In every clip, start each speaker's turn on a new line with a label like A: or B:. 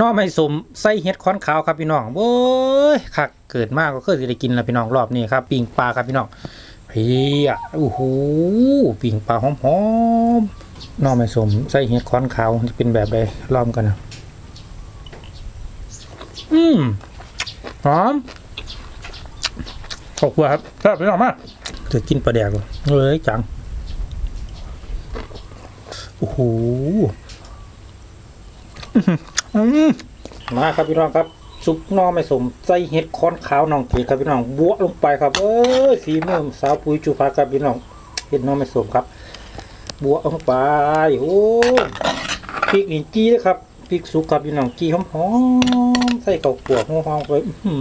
A: น้องไม่สมใส่เห็ดค้อนขาวครับพี่น้องโว้ยคักเกิดมากก็เคยจะได้กินแล้วพี่น้องรอบนี้ครับปิ่งปลาครับพี่น้องเพียโอ้โหปิ่งปลาหอมๆน้องไม่สมใส่เห็ดค้อนขาวจะเป็นแบบใดลองกันนะอืมหอมขอบคุณครับครับพี่น้องมากจะกินปลาแดกเหรอเฮ้ยจังโอ้โห อืมมาครับพี่น้องครับซุปหนอไม่สมใส่เห็ดค้อนขาวน้องเกดครับพี่น้องบวลงไปครับ เอ้ยสีเมื่อสาวปุ๋ยจุภาครับพี่น้องเห็ดหนอไม่สมครับ บวลงไปโอ้พริกนี่จี้นะครับพริกสุกครับพี่น้องจี้หอมๆใส่ข้าวกลัวหอมๆไปอื้อหื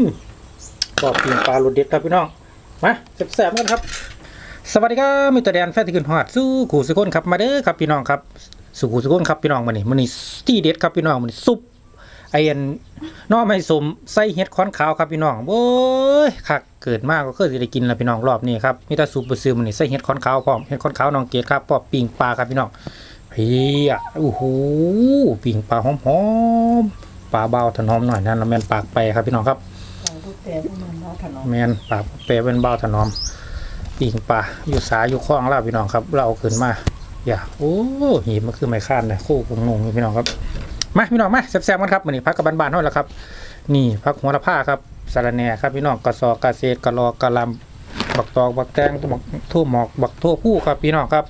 A: อปอบปีนปลารสเด็ดครับพี่น้องมาแซ่บๆกันครับสวัสดีครับมิตรแดนแฟนที่ขึ้นฮอดสู้ขู่สุกคนครับมาเด้อครับพี่น้องครับ สุขุสุขนครับพี่น้องมานี่มันนี่ที่เด็ดครับพี่น้องมันนี่ซุปไอ้อันหน้อไม่สมใส่เห็ดค้อนขาวครับพี่น้องโว้ยคักเกิดมากก็เคยจะได้กินแล้วพี่น้องรอบนี้ครับมีแต่ซุปบะซื้อมันนี่ใส่เห็ดค้อนขาวพร้อมเห็ดค้อนขาวน้องเกดครับพร้อมปิงปลาครับพี่น้องเพียโอ้โหปิงปลาหอมๆปลาเบาถนอมหน่อยนั่นละแมนปากไปครับพี่น้องครับ
B: ของพวกแต่พวกมันเราถนอม
A: แมนปากเปรเป็นเบาถนอมปิงปลาอยู่สายอยู่คล้องแล้วพี่น้องครับ เราเอาขึ้นมา อย่าโอ้หีบมันคือไม้ค้านเลยคู่ของนงพี่น้องครับมาพี่น้องมาแซ่บๆกันครับวันนี้พักกับบานๆเท่าแล้วครับ นี่พักหัวละผ้าครับสารแหน่ครับพี่น้องกระสอกกระเศษกระรอกระลำบักตอกบักแตงบักทั่วหมอกบักทั่วผู้ครับพี่น้องครับ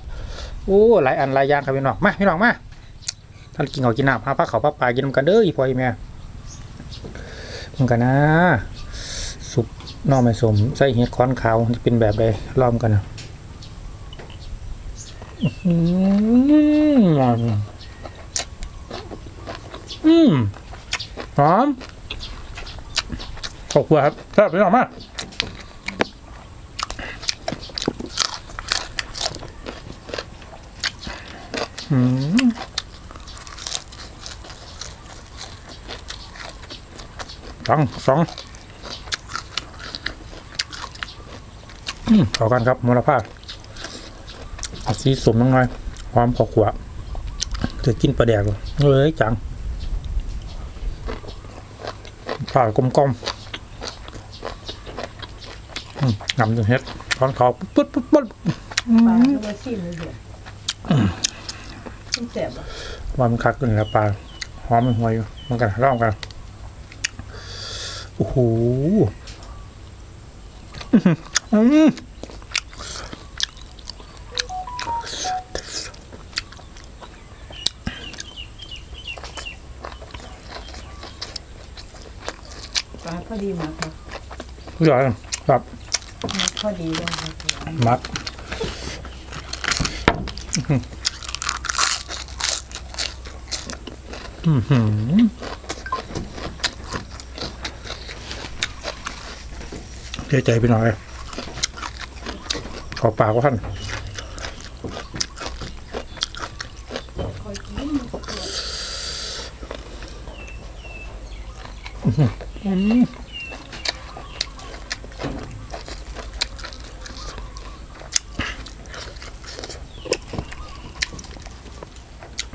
A: โอ้หลายอันหลายอย่างครับพี่น้องมาพี่น้องมาท่านกินเขาวกินน้ำพาพักเขาวพักปลากินนกันเด้ออีพ่ออีแม่มึงกันนะสุปน่อไม้สมใส่เห็ดค้อนขาวจะเป็นแบบใดลองกันนะ อืมอืมหอมขอบคุณครับครับพี่น้องมาอืมสองสองอืมขอกันครับมูลค่า เอาสีสมลงหน่อยหอมขอขวบจะกินปลาแดกเหรอเอ้ยจังผ่ากลมๆอืมนำจนเฮ็ดทอนเขาปุ๊บปุ๊บปุ๊บ
B: ปลาก็มาชิมเลยเดี๋ยวชิมแสบอะ
A: ว่ามันคักขึ้นแล้วปลาหอมมันหวยอยู่มันกันร่องกันโอ้โหอื้อหือ
B: ปลาพอ ดีมากครับ
A: อร่อยครับ
B: พอดีเลยครับ
A: มักอื้อหือเสียใจไปหน่อย ขอปากว่าท่านอื้อหืออืม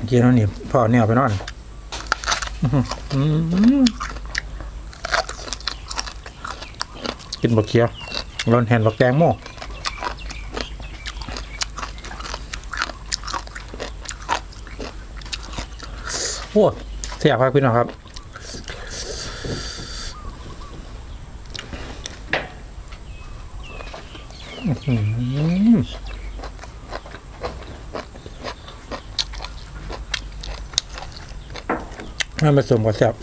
A: กินแล้วนี่พ่อเนี่ยไปนอนกินบักเคียวร้อนแหนบักแกงโม่โอ้เสียบครับพี่น้องครับอื้อหือ มันผสมกับแซ่บ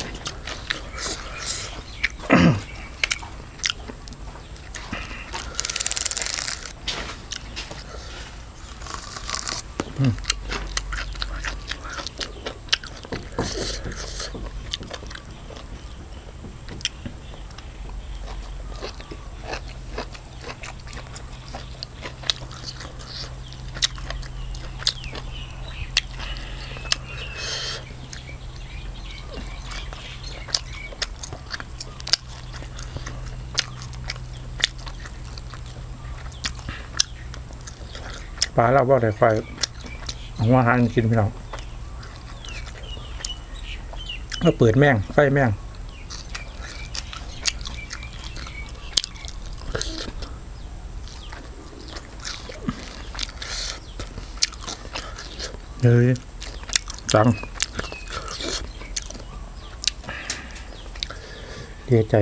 A: ปลาเราบ่ได้ไฟเอาอาหารกินพี่น้องก็เปิดแม่งไฟแม่งเฮ้ยจังดีใจ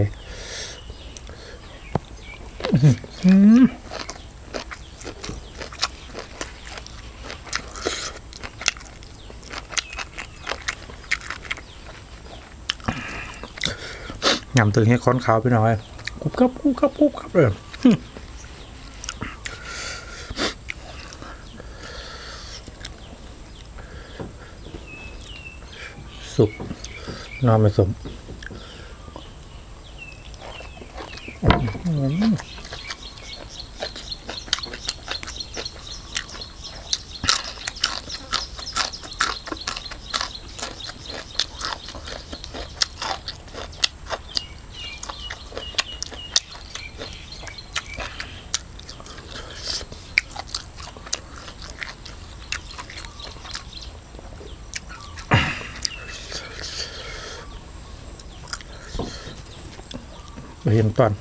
A: อื้อ ยำตึงให้ค้อนขาวไปหน่อยกุบกับกุบกับกุบกับเลยสุกนอนไม่สม อื้อหือนตอน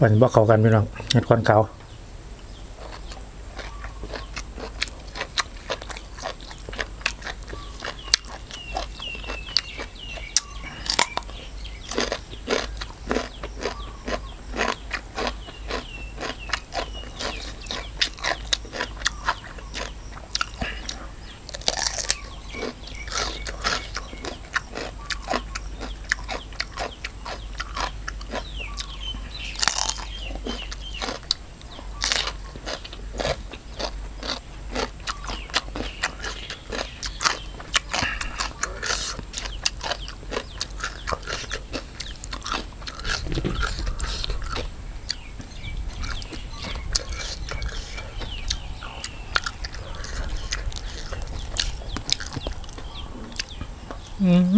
A: วันบ่เข้ากันพี่น้องเห็ดควันขาว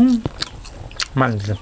A: มมันสิ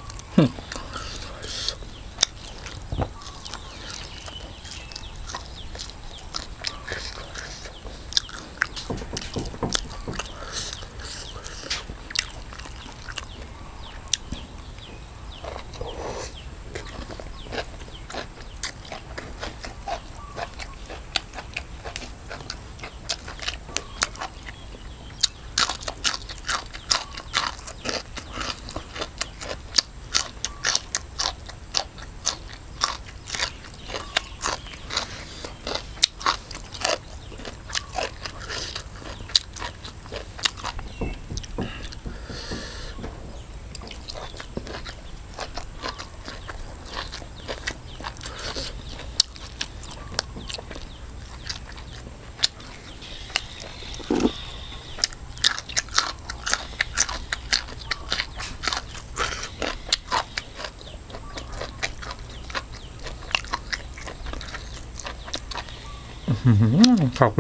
A: ขอบ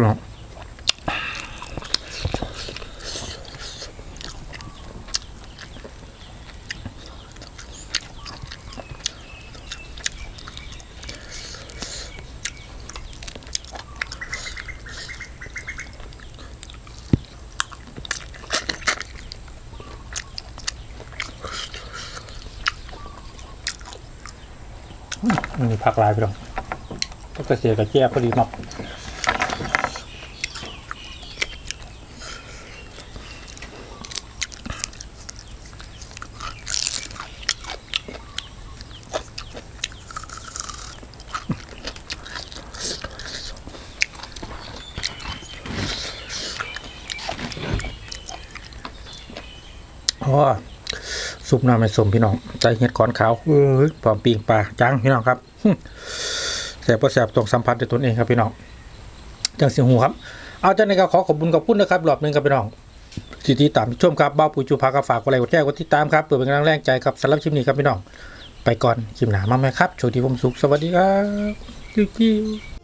A: คุณมีผักลายไปหรอก ก็กระเสียกับแจ้พอดีเนาะโอ้ซุปน้ำไม่สมพี่น้องใจเห็ดก้อนขาวเอ้ยพร้อมปีงปลาจังพี่น้องครับ แสบประแสบตรงสัมผัสด้วยตนเองครับพี่น้องจังสิหูครับ เอาจากนี้ก็ขอขอบคุณกับพุ่นนะครับรอบหนึ่งครับพี่น้องสิทธิตามชมครับบ้าปุยจูพากระฝากอะไรกดแชร์กดติดตามครับเปิดเป็นกำลังแรงใจครับสำหรับคลิปนี้ครับพี่น้อง ไปก่อนคลิปหนามาไหมครับโชคดีผมสุขสวัสดีครับจิ๊ว